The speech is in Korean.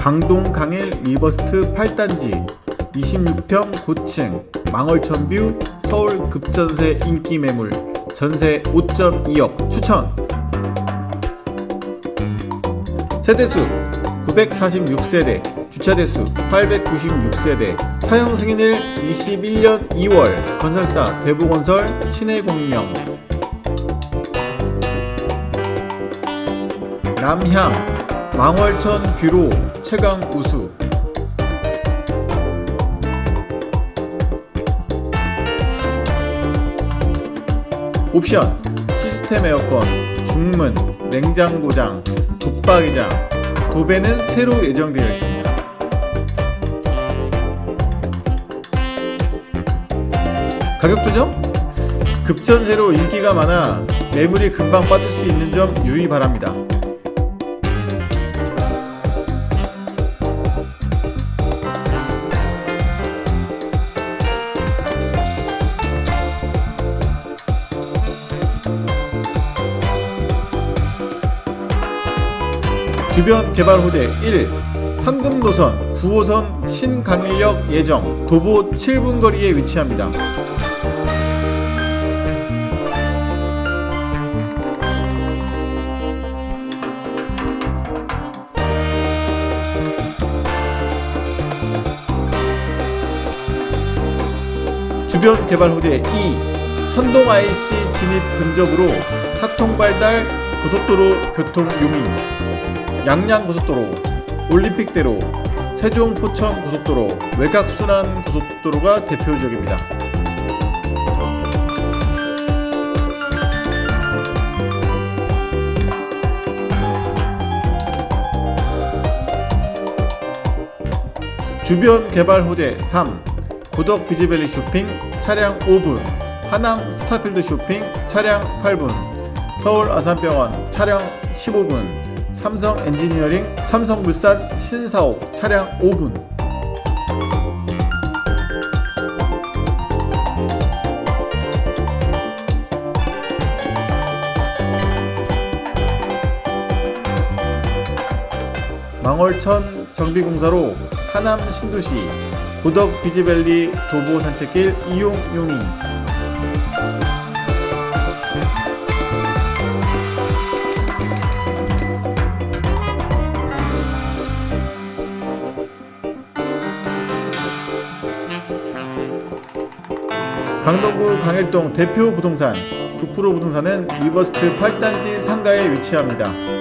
강동 강일 리버스트 8단지 26평 고층 망월천뷰 서울 급전세 인기 매물 전세 5.2억 추천. 세대수 946세대 주차대수 896세대 사용 승인일 21년 2월 건설사 대부건설 신해광명 남향 망월천 뷰로 최강 우수 옵션 시스템 에어컨 중문 냉장고장 붙박이장 도배는 새로 예정되어 있습니다. 가격 조정? 급전세로 인기가 많아 매물이 금방 빠질 수 있는 점 유의 바랍니다. 주변 개발 호재 1. 황금 노선 9호선 신강일역 예정 도보 7분 거리에 위치합니다. 주변 개발 호재 2. 선동 IC 진입 근접으로 사통 발달 고속도로 교통 용인 양양고속도로, 올림픽대로, 세종 포천 고속도로, 외곽순환 고속도로가 대표적입니다. 주변 개발 호재 3. 고덕 비즈밸리 쇼핑 차량 5분, 하남 스타필드 쇼핑 차량 8분, 서울 아산병원 차량 15분, 삼성 엔지니어링 삼성물산 신사옥 차량 5분. 망월천 정비공사로 하남 신도시 고덕 비즈밸리 도보 산책길 이용 용인 강동구 강일동 대표 부동산 9% 부동산은 리버스트 8단지 상가에 위치합니다.